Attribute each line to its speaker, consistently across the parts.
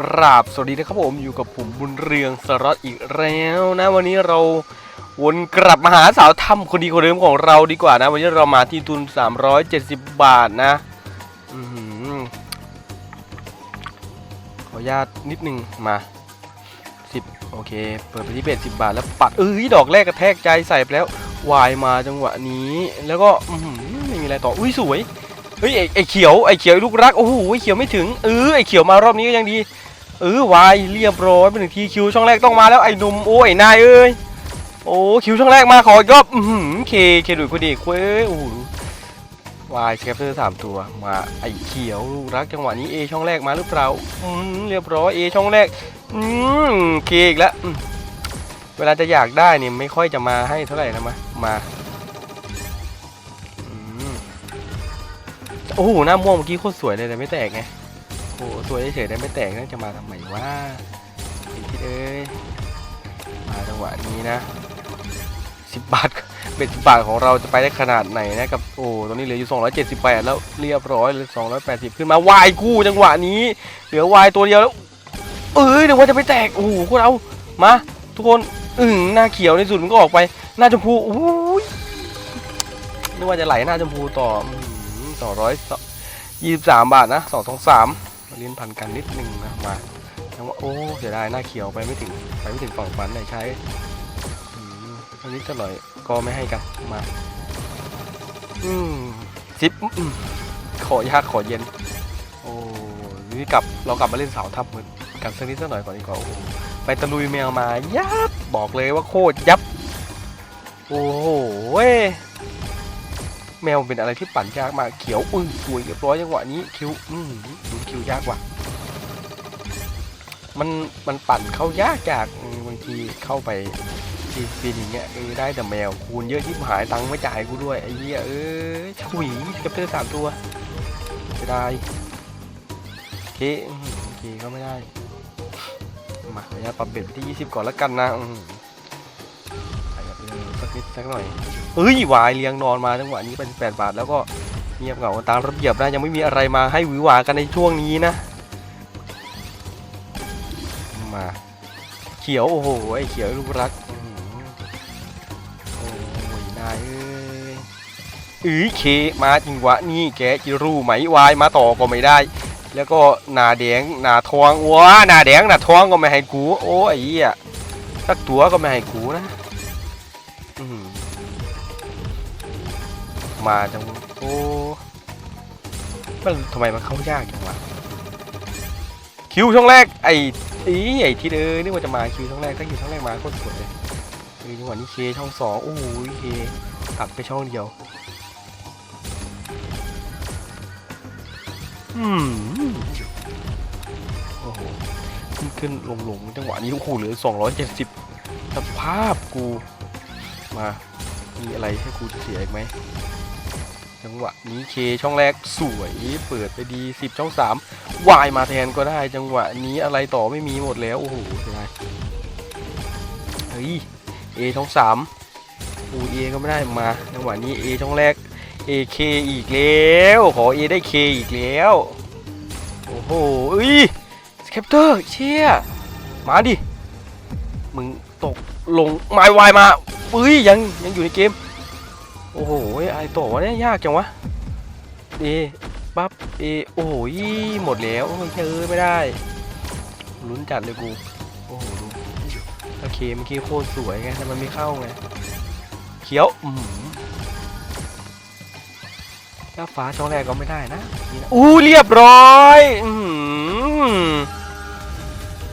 Speaker 1: กราบสวัสดีนะครับผมอยู่กับผมบุญเรืองสรอตอีกแล้วนะวันนี้เราวนกลับมาหาสาวถ้ำคนดีคนเดิมของเราดีกว่านะ วันนี้เรามาที่ทุน 370 บาทนะอขออนุญาตนิดนึงมา 10 โอเค เปิดไปที่เบ็ด10 บาทแล้วปัดเอ้ยดอกแรกกระแทกใจใส่ไปแล้ววายมาจังหวะนี้ แล้วก็ไม่มีอะไรต่ออุ้ยสวยเฮ้ยไอ้ไอ้เขียวไอ้เขียวลูกรักโอ้โหไอ้เขียวไม่ถึงเออไอ้เขียวมารอบนี้ก็ยังดี เออวายเรียบร้อยไปหนึ่งทีคิวช่องแรกต้องมาแล้วไอ้หนุ่มโอ้ยนายเอ้ยโอ้คิวช่องแรกมาขออีกรอบอือหือเคเคดุยคนดีเว้ยโอ้วายแคปเตอร์สามตัวมาไอ้เขียวลูกรักจังหวะนี้เอช่องแรกมาหรือเปล่าอืมเรียบร้อยเอช่องแรกอืมเคอีกแล้วเวลาจะอยากได้เนี่ยไม่ค่อยจะมาให้เท่าไหร่นะมามาโอ้โหหน้าม่วงเมื่อกี้โคตรสวยเลยแต่ไม่แตกไง โอ้โหสวเฉยๆได้ไม่แตกน่าจะมาทำไมวะไอ้คิดเอ้ยมาจังหวะนี้นะสิบบาทเป็นสิบบาทของเราจะไปได้ขนาดไหนนะกับโอ้ตอนนี้เหลืออยู่ 278 แล้วเรียบร้อยเลย280 ขึ้นมาวายกู้จังหวะนี้ เหลือวายตัวเดียวแล้ว เอ้ยเดี๋ยวว่าจะไปแตกโอ้โหพวกเรามาทุกคนอึ่งหน้าเขียวในสุดมันก็ออกไปหน้าชมพูโอ้ยนึกว่าจะไหลหน้าชมพูต่ออื้อหือสองร้อยยี่สิบสามบาทนะสองสองสาม เรียนพันกันนิดนึงนะมาแล้วว่าโอ้เสียดายหน้าเขียวไปไม่ถึงไปไม่ถึงฝั่งฝันไหนใช้อืมอันนี้จะหน่อยก็ไม่ให้กันมาอืมซิปขอยากขอเย็น โอ้นี่กลับเรากลับมาเล่นสาวทับมือกันสักนิดสักหน่อยก่อนดีกว่าโอ้ไปตะลุยแมวมายับบอกเลยว่าโคตรยับ โอ้โหเว้ย แมวเป็นอะไรที่ปั่นยากมากเขียวอุ้ยสวยเรียบร้อยจังหวะนี้คิวอืมดูคิวยากว่ะมันมันปั่นเข้ายากยากบางทีเข้าไปทีฟีนอย่างเงี้ยเออได้แต่แมวคูณเยอะที่หายตังค์ไม่จ่ายกูด้วยไอ้เหี้ยเออฉุยกระเตอร์สามตัวจะได้เคอืมเคก็ไม่ได้มาขออนุญาตปรับเบ็ดไปที่ 20 ก่อนแล้วกันนะอื สักนิดสักหน่อยเอ้ยวายเลี้ยงนอนมาจังหวะนี้เป็น8บาท แล้วก็เงียบเหงาตามระเบียบนะยังไม่มีอะไรมาให้หวือหวากันในช่วงนี้นะ มาเขียวโอ้โหไอเขียวลูกรักโอ้ยนายเอ้ยอื้อเคมาจริงวะนี่แกจะรู้ไหมวายมาต่อก็ไม่ได้ แล้วก็หนาแดงหนาทองว้าหนาแดงหนาทองก็ไม่ให้กู โอ้ไอ้เหี้ยสักตัวก็ไม่ให้กูนะ มาจังโอ้มันทำไมมันเข้ายากจังวะคิวช่องแรกไอ้อีไอ้ทิศเอ้ยนึกว่าจะมาคิวช่องแรกถ้าคิวช่องแรกมาโคตรสวยเลยจังหวะนี้เคช่องสองโอ้โหเคตัดไปช่องเดียวอืมโอ้โหขึ้นขึ้นลงลงจังหวะนี้โอ้โหเหลือสองร้อยเจ็ดสิบสภาพกู มา มีอะไรให้กูเสียอีกไหมจังหวะนี้เคช่องแรกสวยเปิดไปดี10ช่อง3วายมาแทนก็ได้ จังหวะนี้อะไรต่อไม่มีหมดแล้ว โอ้โหเสียดายเฮ้ยเอช่อง3อูเอก็ไม่ได้มาจังหวะนี้เอช่องแรกเอเคอีกแล้วขอเอได้เคอีกแล้วโอ้โหเอ้ยสแคปเตอร์เชี่ยมาดิมึงตก ลงไม้วายมาเอ้ยยังยังอยู่ในเกม โอ้โหไอต่อวะเนี่ยยากจังวะเอปั๊บเอโอ้โหหมดแล้วโอ้ยเจอไม่ได้ลุ้นจัดเลยกูโอ้โหดูโอเคเมื่อกี้โคตรสวยไงแต่มันไม่เข้าไงเขียวอืมถ้าฟ้าช่องแรกก็ไม่ได้นะนี่นะอู้เรียบร้อยอืม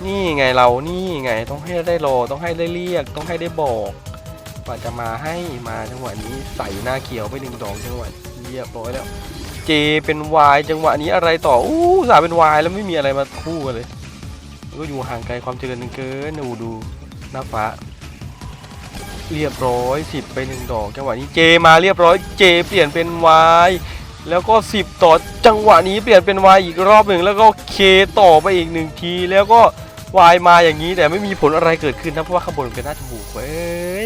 Speaker 1: นี่ไงเรานี่ ไง ต้องให้ได้รอต้องให้ได้เรียก ต้องให้ได้บอกกว่าจะมาให้มาจังหวะนี้ใส่หน้าเขียวไปหนึ่งดอกจังหวะเรียบร้อยแล้ว เจเป็นวายจังหวะนี้อะไรต่ออู้สาเป็นวายแล้วไม่มีอะไรมาคู่กันเลยก็อยู่ห่างไกลความเจริญเกินดูดูหน้าฟ้าเรียบร้อยสิบไปหนึ่งดอกจังหวะนี้เจมาเรียบร้อยเจเปลี่ยนเป็นวายแล้วก็สิบต่อจังหวะนี้เปลี่ยนเป็นวายอีกรอบหนึ่งแล้วก็เคต่อไปอีกหนึ่งทีแล้วก็ วายมาอย่างนี้แต่ไม่มีผลอะไรเกิดขึ้นนะเพราะว่าข้างบนเป็นหน้าจมูกเว้ย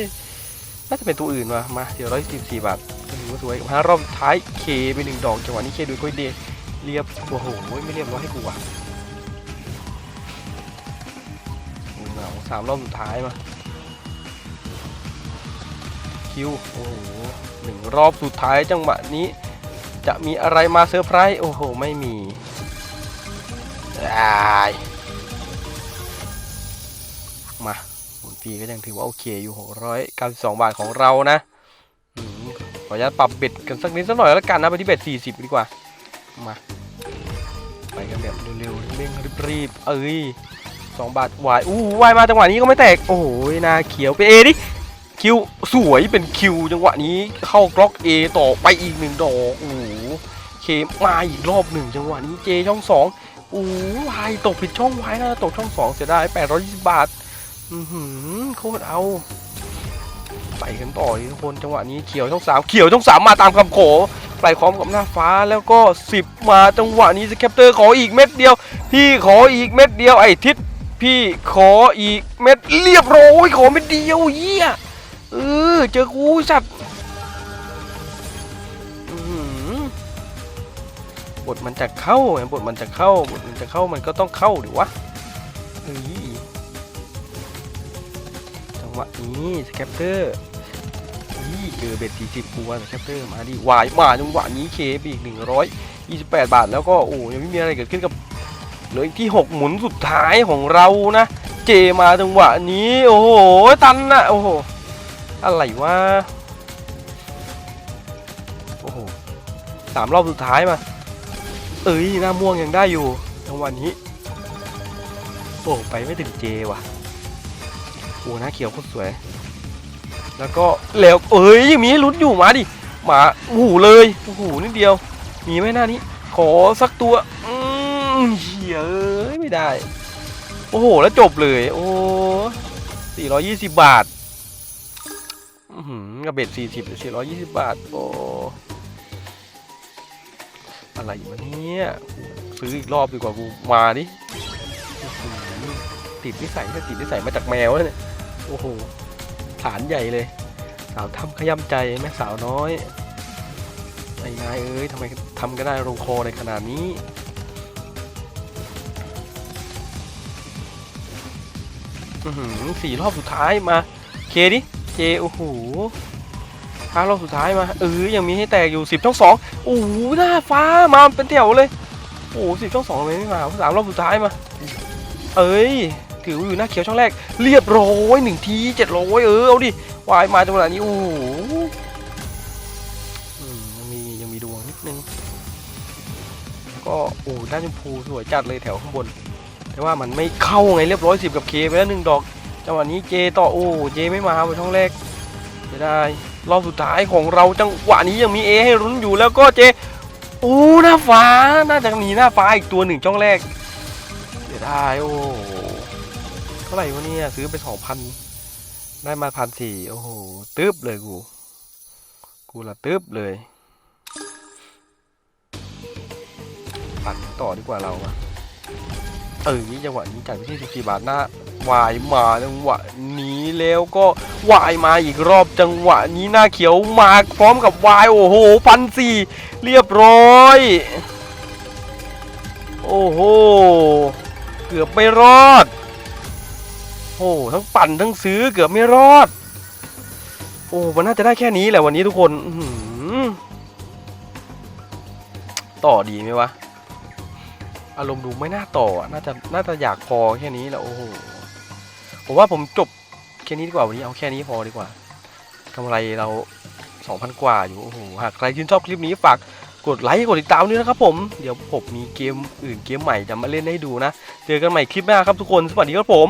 Speaker 1: น่าจะเป็นตัวอื่นว่ะมาเดี๋ยวร้อยสิบสี่บาทก็ถือว่าสวยมารอบท้ายเคไปหนึ่งดอกจังหวะนี้เคดูก้อยเดเรียบโอ้โหไม่เรียบร้อยให้กูว่ะสามรอบสุดท้ายมาคิวโอ้โหหนึ่งรอบสุดท้ายจังหวะนี้ จะมีอะไรมาเซอร์ไพรส์โอ้โหไม่มีอ้าย มาหมุนฟรีก็ยังถือว่าโอเคอยู่692 บาทของเรานะขออนุญาตปรับเบ็ดกันสักนิดสักหน่อยแล้วกันนะไปที่เบ็ด40 ดีกว่า มา ไปกันแบบเร็วๆเร่งรีบๆเอ้ยสองบาทวายอู้วายมาจังหวะนี้ก็ไม่แตก โอ้โหนาเขียวไปเอดิคิวสวยเป็นคิวจังหวะนี้เข้ากล็อก A ต่อไปอีกหนึ่งดอกโอ้โหเคมาอีกรอบหนึ่งจังหวะนี้เจช่องสองโอ้วายตกผิดช่องวายนะตกช่องสองเสียดาย820 บาท อือหือโคตรเอา ไปกันต่อทุกคนจังหวะนี้เขียวช่องสามเขียวช่องสามมาตามคำขอไปพร้อมกับหน้าฟ้าแล้วก็10มาจังหวะนี้สแคปเตอร์ขออีกเม็ดเดียว พี่ขออีกเม็ดเดียวไอ้ทิศพี่ขออีกเม็ดเรียบร้อยขอเม็ดเดียวเยี่ยเออเจอกูสัตว์บทมันจะเข้าไงบทมันจะเข้าบทมันจะเข้ามันก็ต้องเข้าดิวะเฮ้ย วะนี้สแคปเตอร์นี่เจอเบ็ดสี่สิบปัวสแคปเตอร์มาดิวายมาจังหวะนี้เคไปอีกหนึ่งร้อยยี่สิบแปดบาท แล้วก็โอ้ยังไม่มีอะไรเกิดขึ้นกับเหลืออีกที่หกหมุนสุดท้ายของเรานะ เจมาจังหวะนี้ โอ้โหตันนะโอ้โหอะไรวะโอ้โหสามรอบสุดท้ายมา เอ้ยหน้าม่วงยังได้อยู่จังหวะนี้ โอ้ไปไม่ถึงเจว่ะ อ้หน้าเขียวโคตรสวย แล้วก็แล้วเอ้ยยังมีให้ลุ้นอยู่มาดิมาโอ้โหเลยโอ้โหนิดเดียว มีไหมหน้านี้ ขอสักตัวอืมเหี้ยไม่ได้ โอ้โหแล้วจบเลย โอ้สี่ร้อยยี่สิบบาทหือกระเบ็ดสี่สิบสี่ร้อยยี่สิบบาท โอ้อะไรวะเนี่ยซื้ออีกรอบดีกว่ากูมาดิติดนิสัยถ้าติดนิสัยมาจากแมวแล้วเนี่ย โอ้โหฐานใหญ่เลย สาวทำขย้ำใจแม่สาวน้อยไอ้นายเอ้ยทำไมทำก็ได้ลงคอในขนาดนี้หือสี่รอบสุดท้ายมา เคดิเจโอ้โหห้ารอบสุดท้ายมาเออยังมีให้แตกอยู่สิบช่องสองโอ้โหหน้าฟ้ามาเป็นแถวเลย โอ้สิบช่องสองเลยไม่มาสามรอบสุดท้ายมา เอ้ย ถือว่าอยู่หน้าเขียวช่องแรกเรียบร้อยหนึ่งทีเจ็ดร้อยเออเอาดิวายมาจังหวะนี้โอ้โหยังมียังมีดวงนิดนึงก็โอ้ด้านชมพูสวยจัดเลยแถวข้างบน แต่ว่ามันไม่เข้าไงเรียบร้อยสิบกับเคไปแล้วหนึ่งดอกจังหวะนี้เจต่อโอ้เจไม่มาบนช่องแรกจะได้รอบสุดท้ายของเราจังหวะนี้ยังมีเอให้รุ้นอยู่แล้วก็เจโอ้หน้าฟ้าน่าจะมีหน้าฟ้าอีกตัวหนึ่งช่องแรกเดี๋ยวได้โอ้ เท่าไหร่วะเนี่ยซื้อไปสองพันได้มาพันสี่โอ้โหตึ๊บเลยกู กูละตึ๊บเลยปั่นต่อดีกว่าเราอะเออจังหวะนี้จ่ายไปที่สิบสี่บาทหน้าวายมาจังหวะนี้แล้วก็วายมาอีกรอบจังหวะนี้หน้าเขียวมาพร้อมกับวายโอ้โหพันสี่เรียบร้อยโอ้โห เกือบไม่รอด โอ้ทั้งปั่นทั้งซื้อเกือบไม่รอด โอ้มันน่าจะได้แค่นี้แหละวันนี้ทุกคนต่อดีไหมวะ อารมณ์ดูไม่น่าต่อน่าจะน่าจะอยากพอแค่นี้แหละโอ้โหผมว่าผมจบแค่นี้ดีกว่าวันนี้เอาแค่นี้พอดีกว่ากำไรเรา2,000 กว่าอยู่โอ้โหหากใครชื่นชอบคลิปนี้ฝากกดไลค์กดติดตามด้วยนะครับผม เดี๋ยวผมมีเกมอื่นเกมใหม่จะมาเล่นให้ดูนะ เจอกันใหม่คลิปหน้าครับทุกคน สวัสดีครับผม